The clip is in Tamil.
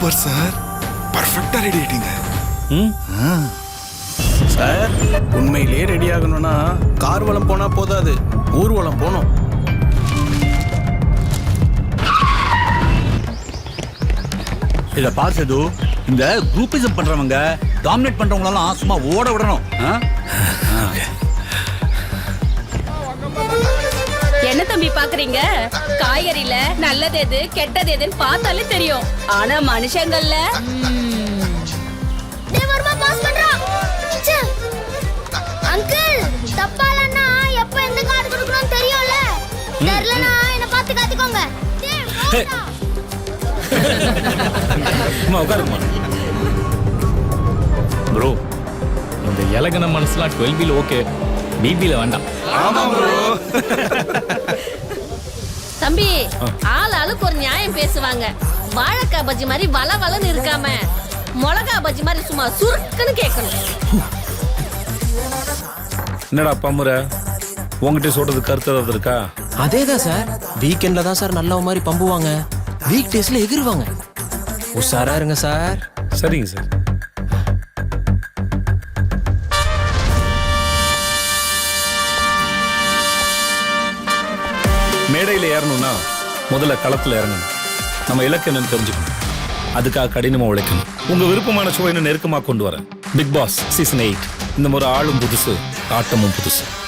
Super sir. பர்ஃபெக்டா ரெடி ஆயிட்டீங்க. சார் உண்மையிலேயே ரெடி ஆகணும்னா கார்வலம் போனா போதாது. ஊர்வலம் போகணும். இத பார் சேது இந்த குரூப்பிசம் பண்றவங்க டாமினேட் பண்றவங்களெல்லாம் சும்மா ஓட விடணும். தம்பி பாக்குறீங்க? காய்கறில நல்லது எது கெட்டது எதுன்னு பார்த்தாலே தெரியும். ஆனா மனுஷங்கள்ல. அங்கிள் தப்பாலன்னா எப்ப எந்த கார்டு கொடுக்கணும்னு தெரியும்ல? தெரியலனா என்ன பார்த்து காத்துக்கோங்க. டேய், போடா. அம்மா உட்காருங்கம்மா. ப்ரோ இந்த இலகன மனசுலாம் டுவெல் பில் ஓகே பிபியில் வேண்டாம். தம்பி ஆள் ஆளுக்கு ஒரு நியாயம் பேசுவாங்க. வாழைக்காய் பஜ்ஜி மாதிரி வள வளன்னு இருக்காம மிளகா பஜ்ஜி மாதிரி சும்மா சுருக்குன்னு கேட்கணும். என்னடா பம்முற உங்ககிட்ட சொல்றது கருத்து ஏதாவது இருக்கா? அதே தான் சார். வீக்கெண்ட்ல தான் சார் நல்ல மாதிரி பம்புவாங்க. வீக் டேஸ்ல எகிருவாங்க. உஷாரா இருங்க சார். சரிங்க சார். மேடையில் ஏறணும்னா முதல்ல களத்தில் இறங்கணும். நம்ம இலக்கு என்னன்னு தெரிஞ்சுக்கணும். அதுக்காக கடினமா உழைக்கணும். உங்க விருப்பமான ஷோ இன்னும் நெருக்கமா கொண்டு வரேன். பிக் பாஸ் சீசன் எயிட் இந்த முறை ஆளும் புதுசு ஆட்டமும் புதுசு.